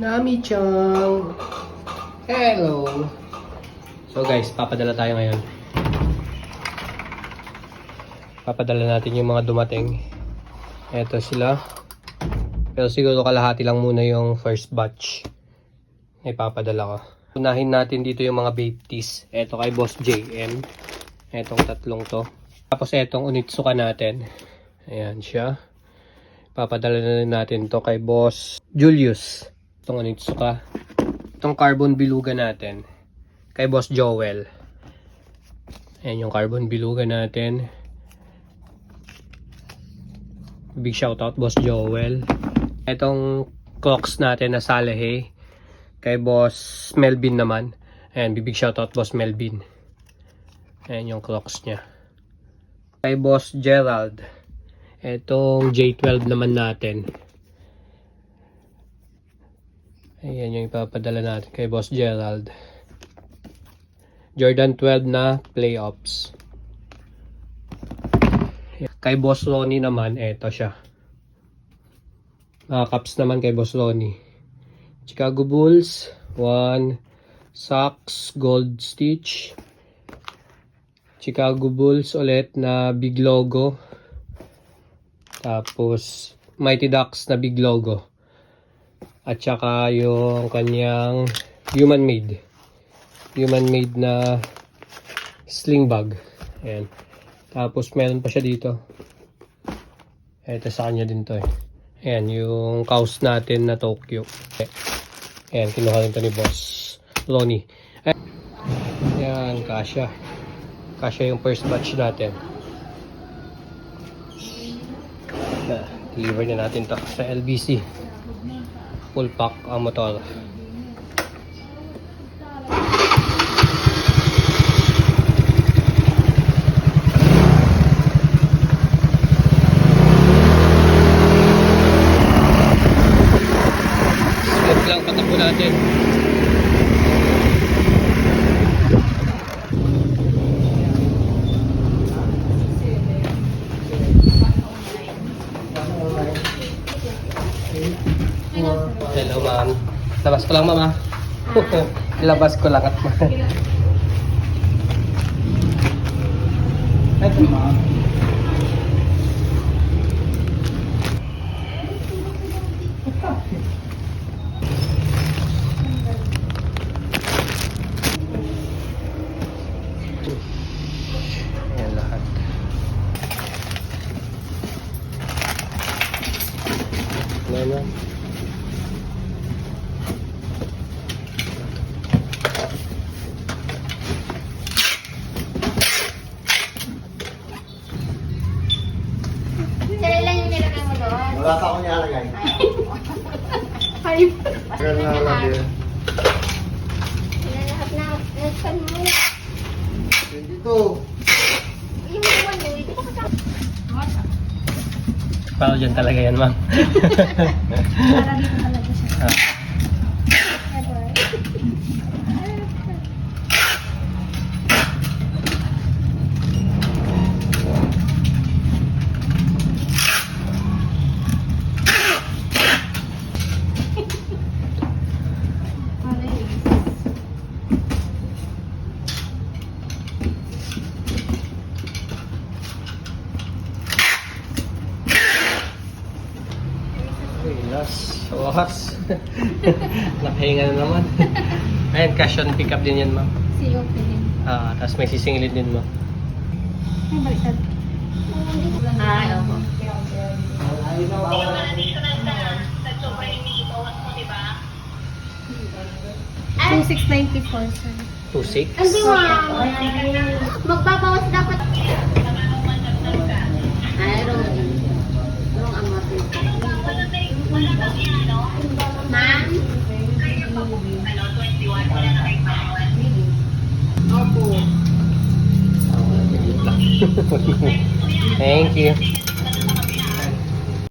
Nami-chan! Hello! So guys, papadala tayo ngayon. Papadala natin yung mga dumating. Eto sila. Pero siguro kalahati lang muna yung first batch ipapadala ko. Unahin natin dito yung mga vape teas. Eto kay Boss JM. Etong tatlong to. Tapos etong unitsuka natin. Ayan siya. Papadala na natin to kay Boss Julius. Itong unitsuka. Itong carbon biluga natin. Kay Boss Joel. Ayan yung carbon biluga natin. Big shoutout Boss Joel. Itong clocks natin na Salehe. Kay Boss Melvin naman. Ayan, big shoutout Boss Melvin. Ayan yung clocks niya. Kay Boss Gerald. Itong J12 naman natin. Ayan yung ipapadala natin kay Boss Gerald. Jordan 12 na playoffs. Kay Boss Ronnie naman, eto siya. Mga caps naman kay Boss Ronnie. Chicago Bulls, one Sox Gold Stitch. Chicago Bulls ulit na big logo. Tapos Mighty Ducks na big logo. At saka yung kanyang human made. Human made na sling bag. Ayan. Tapos meron pa siya dito. Ito sa kanya din to eh. Ayan, yung cows natin na Tokyo. Ayan, kinuha rin to ni Boss Ronnie. Ayan, Ayan kasha. Kasha yung first batch natin. Na, deliver na natin to sa LBC. Full pack ang motor. Lang patakbo natin. Ma'am. Labas ko lang, ma'am, ah. Labas ko lang at Ito, ma'am. Ayan lahat. Ayan. Sila lang yung nilagay mo doon. Wala pa akong nilalagay. Ay, Tagal na lang yun. sila lahat na. Nasaan mo? Dito. Yung mga yun, hindi ko kasama. Paano dyan talaga yan, ma'am? Para dito talaga siya. Ah. Uy, last. Sa wakas. Nakahinga na naman. Ayan, cash on pick up din yan, ma'am. Si Opening. Ah, tapos may sisingilin din, ma'am. Ay, baliktad. Ay, oo. Two six ninety four, sir. 2.6. Hindi ma'am. Magbabawas dapat. Thank you.